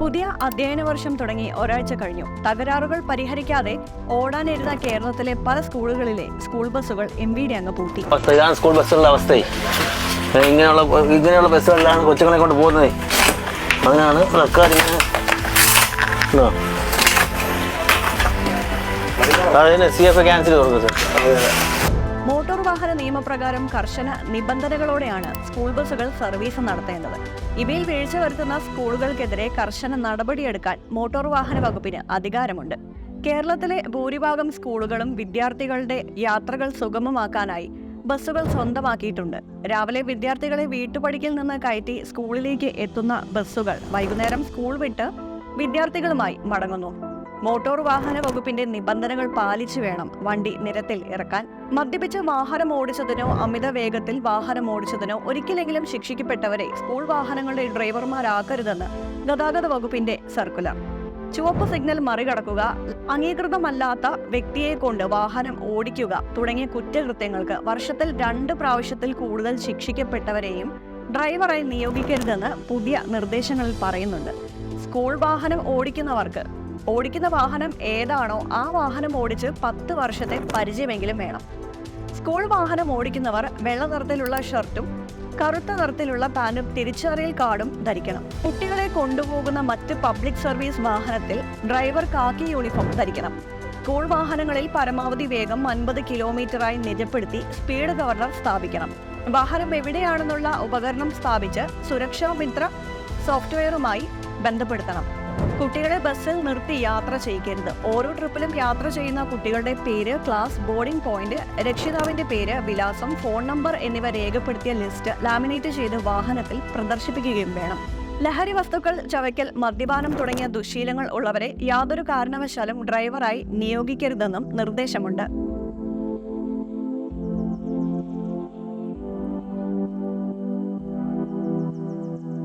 പുതിയ അധ്യയന വർഷം തുടങ്ങി ഒരാഴ്ച കഴിഞ്ഞു. തകരാറുകൾ പരിഹരിക്കാതെ ഓടാനിരുന്ന കേരളത്തിലെ പല സ്കൂളുകളിലെ സ്കൂൾ ബസ്സുകൾ എം വി ഡി അങ്ങ് പൂട്ടി. സ്കൂൾ ബസ്സുകളുടെ അവസ്ഥയെ. ഇങ്ങനെയുള്ള ഇങ്ങനെയുള്ള ബസ്സുകളിലാണ് കൊച്ചുങ്ങളെ കൊണ്ട് പോകുന്നത്. അതിനാണ് സർക്കാർ ഇങ്ങനെ സി എഫ് ക്യാൻസൽ മോട്ടോർ വാഹന നിയമപ്രകാരം കർശന നിബന്ധനകളോടെയാണ് സ്കൂൾ ബസ്സുകൾ സർവീസ് നടത്തേണ്ടത്. ഇവയിൽ വീഴ്ച വരുത്തുന്ന സ്കൂളുകൾക്കെതിരെ കർശന നടപടിയെടുക്കാൻ മോട്ടോർ വാഹന വകുപ്പിന് അധികാരമുണ്ട്. കേരളത്തിലെ ഭൂരിഭാഗം സ്കൂളുകളും വിദ്യാർത്ഥികളുടെ യാത്രകൾ സുഗമമാക്കാനായി ബസ്സുകൾ സ്വന്തമാക്കിയിട്ടുണ്ട്. രാവിലെ വിദ്യാർത്ഥികളെ വീട്ടുപടിക്കിൽ നിന്ന് കയറ്റി സ്കൂളിലേക്ക് എത്തുന്ന ബസ്സുകൾ വൈകുന്നേരം സ്കൂൾ വിട്ട് വിദ്യാർത്ഥികളുമായി മടങ്ങുന്നു. മോട്ടോർ വാഹന വകുപ്പിന്റെ നിബന്ധനകൾ പാലിച്ചു വേണം വണ്ടി നിരത്തിൽ ഇറക്കാൻ. മദ്യപിച്ച് വാഹനം ഓടിച്ചതിനോ അമിത വേഗത്തിൽ വാഹനം ഓടിച്ചതിനോ ഒരിക്കലെങ്കിലും ശിക്ഷിക്കപ്പെട്ടവരെ സ്കൂൾ വാഹനങ്ങളുടെ ഡ്രൈവർമാരാക്കരുതെന്ന് ഗതാഗത വകുപ്പിന്റെ സർക്കുലർ. ചുവപ്പ് സിഗ്നൽ മറികടക്കുക അംഗീകൃതമല്ലാത്ത വ്യക്തിയെ കൊണ്ട് വാഹനം ഓടിക്കുക തുടങ്ങിയ കുറ്റകൃത്യങ്ങൾക്ക് വർഷത്തിൽ രണ്ട് പ്രാവശ്യത്തിൽ കൂടുതൽ ശിക്ഷിക്കപ്പെട്ടവരെയും ഡ്രൈവറായി നിയോഗിക്കരുതെന്ന് പുതിയ നിർദ്ദേശങ്ങളിൽ പറയുന്നുണ്ട്. സ്കൂൾ വാഹനം ഓടിക്കുന്നവർക്ക് ഓടിക്കുന്ന വാഹനം ഏതാണോ ആ വാഹനം ഓടിച്ച് പത്ത് വർഷത്തെ പരിചയമെങ്കിലും വേണം. സ്കൂൾ വാഹനം ഓടിക്കുന്നവർ വെള്ള നിറത്തിലുള്ള ഷർട്ടും കറുത്ത നിറത്തിലുള്ള പാനും തിരിച്ചറിയൽ കാർഡും ധരിക്കണം. കുട്ടികളെ കൊണ്ടുപോകുന്ന മറ്റ് പബ്ലിക് സർവീസ് വാഹനത്തിൽ ഡ്രൈവർ കാക്കി യൂണിഫോം ധരിക്കണം. സ്കൂൾ വാഹനങ്ങളിൽ പരമാവധി വേഗം അൻപത് കിലോമീറ്ററായി നിജപ്പെടുത്തി സ്പീഡ് ഗവർണർ സ്ഥാപിക്കണം. വാഹനം എവിടെയാണെന്നുള്ള ഉപകരണം സ്ഥാപിച്ച് സുരക്ഷാ മിത്ര സോഫ്റ്റ്വെയറുമായി ബന്ധപ്പെടുത്തണം. കുട്ടികളെ ബസ്സിൽ നിർത്തി യാത്ര ചെയ്യിക്കരുത്. ഓരോ ട്രിപ്പിലും യാത്ര ചെയ്യുന്ന കുട്ടികളുടെ പേര് ക്ലാസ് ബോർഡിംഗ് പോയിന്റ് രക്ഷിതാവിന്റെ പേര് വിലാസം ഫോൺ നമ്പർ എന്നിവ രേഖപ്പെടുത്തിയ ലിസ്റ്റ് ലാമിനേറ്റ് ചെയ്ത് വാഹനത്തിൽ പ്രദർശിപ്പിക്കുകയും വേണം. ലഹരി വസ്തുക്കൾ ചവയ്ക്കൽ മദ്യപാനം തുടങ്ങിയ ദുശീലങ്ങൾ ഉള്ളവരെ യാതൊരു കാരണവശാലും ഡ്രൈവറായി നിയോഗിക്കരുതെന്നും നിർദ്ദേശമുണ്ട്.